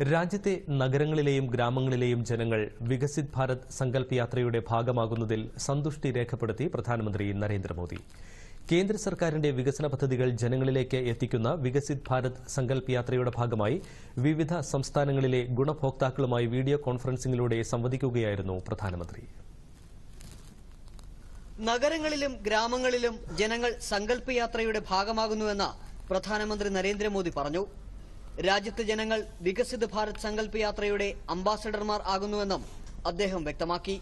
രാജ്യത്തെ നഗരങ്ങളിലെയും ഗ്രാമങ്ങളിലെയും ജനങ്ങൾ വികസിത് ഭാരത് സങ്കല്പ് യാത്രയുടെ ഭാഗമാകുന്നതിൽ സന്തുഷ്ടി രേഖപ്പെടുത്തി പ്രധാനമന്ത്രി നരേന്ദ്രമോദി. കേന്ദ്ര സർക്കാരിന്റെ വികസന പദ്ധതികൾ ജനങ്ങളിലേക്ക് എത്തിക്കുന്ന വികസിത് ഭാരത് സങ്കല്പ് യാത്രയുടെ ഭാഗമായി വിവിധ സംസ്ഥാനങ്ങളിലെ ഗുണഭോക്താക്കളുമായി വീഡിയോ കോൺഫറൻസിംഗിലൂടെ സംവദിക്കുകയായിരുന്നു പ്രധാനമന്ത്രി. നഗരങ്ങളിലും ഗ്രാമങ്ങളിലും ജനങ്ങൾ സങ്കല്പ് യാത്രയുടെ ഭാഗമാകുന്നുവെന്ന് പ്രധാനമന്ത്രി നരേന്ദ്രമോദി പറഞ്ഞു. രാജ്യത്തെ ജനങ്ങൾ വികസിത് ഭാരത് സങ്കല്പ യാത്രയുടെ അംബാസഡർമാർ ആകുന്നുവെന്നും അദ്ദേഹം വ്യക്തമാക്കി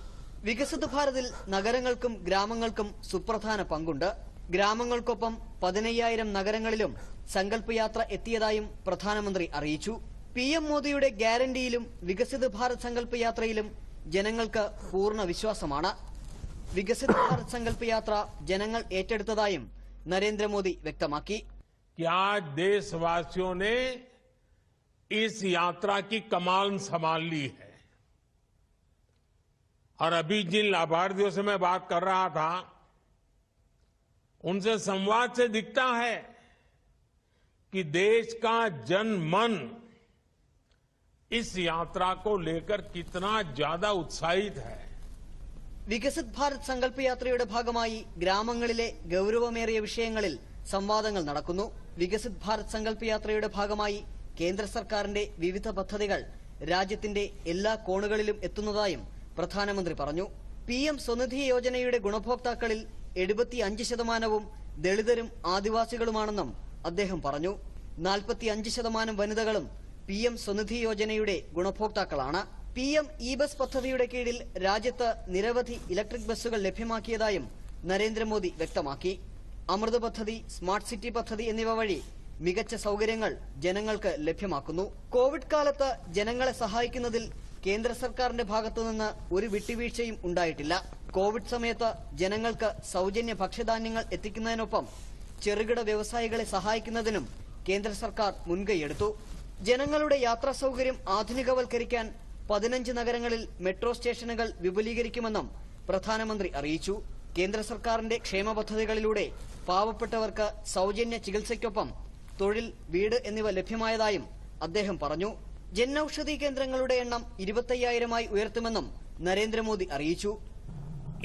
വികസിത് ഭാരതിൽ നഗരങ്ങൾക്കും ഗ്രാമങ്ങൾക്കും സുപ്രധാന പങ്കുണ്ട് ഗ്രാമങ്ങൾക്കൊപ്പം പതിനയ്യായിരം നഗരങ്ങളിലും സങ്കല്പ യാത്ര എത്തിയതായും പ്രധാനമന്ത്രി അറിയിച്ചു പി എം മോദിയുടെ ഗ്യാരണ്ടിയിലും വികസിത് ഭാരത് സങ്കല്പ യാത്രയിലും ജനങ്ങൾക്ക് പൂർണ്ണ വിശ്വാസമാണ് വികസിത് ഭാരത് സങ്കല്പ യാത്ര ജനങ്ങൾ ഏറ്റെടുത്തതായും നരേന്ദ്രമോദി വ്യക്തമാക്കി कि आज देशवासियों ने इस यात्रा की कमान संभाल ली है और अभी जिन लाभार्थियों से मैं बात कर रहा था उनसे संवाद से दिखता है कि देश का जन मन इस यात्रा को लेकर कितना ज्यादा उत्साहित है വികസിത് ഭാരത് സങ്കല്പ യാത്രയുടെ ഭാഗമായി ഗ്രാമങ്ങളിലെ ഗൌരവമേറിയ വിഷയങ്ങളിൽ സംവാദങ്ങൾ നടക്കുന്നു വികസിത് ഭാരത് സങ്കല്പ യാത്രയുടെ ഭാഗമായി കേന്ദ്ര സർക്കാരിന്റെ വിവിധ പദ്ധതികൾ രാജ്യത്തിന്റെ എല്ലാ കോണുകളിലും എത്തുന്നതായും പ്രധാനമന്ത്രി പറഞ്ഞു. പി എം സ്വനിധി യോജനയുടെ ഗുണഭോക്താക്കളിൽ എഴുപത്തിയഞ്ച് ശതമാനവും ദളിതരും ആദിവാസികളുമാണെന്നും അദ്ദേഹം പറഞ്ഞു. നാൽപ്പത്തിയഞ്ച് ശതമാനം വനിതകളും പി എം സ്വനിധി യോജനയുടെ ഗുണഭോക്താക്കളാണ്. പി എം ഇ ബസ് പദ്ധതിയുടെ കീഴിൽ രാജ്യത്ത് നിരവധി ഇലക്ട്രിക് ബസ്സുകൾ ലഭ്യമാക്കിയതായും നരേന്ദ്രമോദി വ്യക്തമാക്കി. അമൃത് പദ്ധതി സ്മാർട്ട് സിറ്റി പദ്ധതി എന്നിവ വഴി മികച്ച സൗകര്യങ്ങൾ ജനങ്ങൾക്ക് ലഭ്യമാക്കുന്നു. കോവിഡ് കാലത്ത് ജനങ്ങളെ സഹായിക്കുന്നതിൽ കേന്ദ്ര സർക്കാരിന്റെ ഭാഗത്തുനിന്ന് ഒരു വിട്ടുവീഴ്ചയും ഉണ്ടായിട്ടില്ല. കോവിഡ് സമയത്ത് ജനങ്ങൾക്ക് സൗജന്യ ഭക്ഷ്യധാന്യങ്ങൾ എത്തിക്കുന്നതിനൊപ്പം ചെറുകിട വ്യവസായികളെ സഹായിക്കുന്നതിനും കേന്ദ്ര സർക്കാർ മുൻകൈയെടുത്തു. ജനങ്ങളുടെ യാത്രാ സൗകര്യം ആധുനികവൽക്കരിക്കാൻ പതിനഞ്ച് നഗരങ്ങളിൽ മെട്രോ സ്റ്റേഷനുകൾ വിപുലീകരിക്കുമെന്നും പ്രധാനമന്ത്രി അറിയിച്ചു. കേന്ദ്ര സർക്കാരിന്റെ ക്ഷേമ പദ്ധതികളിലൂടെ പാവപ്പെട്ടവർക്ക് സൗജന്യ ചികിത്സയ്ക്കൊപ്പം തൊഴിൽ വീട് എന്നിവ ലഭ്യമായതായും അദ്ദേഹം പറഞ്ഞു ജൻ ഔഷധി കേന്ദ്രങ്ങളുടെ എണ്ണം ഇരുപത്തയ്യായിരമായി ഉയർത്തുമെന്നും നരേന്ദ്രമോദി അറിയിച്ചു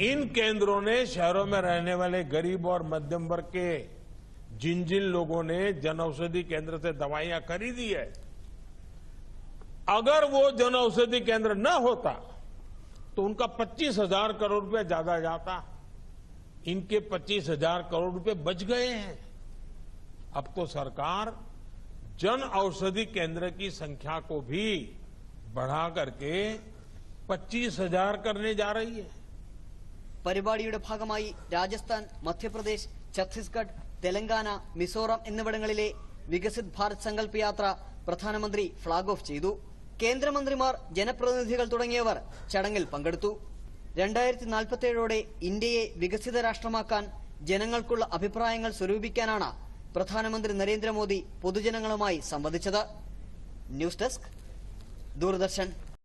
इन केंद्रों ने शहरों में रहने वाले गरीब और मध्यम वर्ग के जिन जिन लोगों ने जन औषधि केंद्र से दवाइयां खरीदी है अगर वो जन औषधि केंद्र न होता तो उनका पच्चीस हजार करोड़ रुपया ज्यादा जाता इनके पच्चीस हजार करोड़ रुपए बच गए हैं अब तो सरकार जन औषधि केंद्र की संख्या को भी बढ़ा करके पच्चीस हजार करने जा रही है പരിപാടിയുടെ ഭാഗമായി രാജസ്ഥാൻ മധ്യപ്രദേശ് ഛത്തീസ്ഗഡ് തെലങ്കാന മിസോറാം എന്നിവിടങ്ങളിലെ വികസിത് ഭാരത് സങ്കല്പ് യാത്ര പ്രധാനമന്ത്രി ഫ്ളാഗ് ഓഫ് ചെയ്തു കേന്ദ്രമന്ത്രിമാർ ജനപ്രതിനിധികൾ തുടങ്ങിയവർ ചടങ്ങിൽ പങ്കെടുത്തു രണ്ടായിരത്തി നാൽപ്പത്തിയേഴോടെ ഇന്ത്യയെ വികസിത രാഷ്ട്രമാക്കാൻ ജനങ്ങൾക്കുള്ള അഭിപ്രായങ്ങൾ സ്വരൂപിക്കാനാണ് പ്രധാനമന്ത്രി നരേന്ദ്രമോദി പൊതുജനങ്ങളുമായി സംവദിച്ചത്. News desk Doordarshan.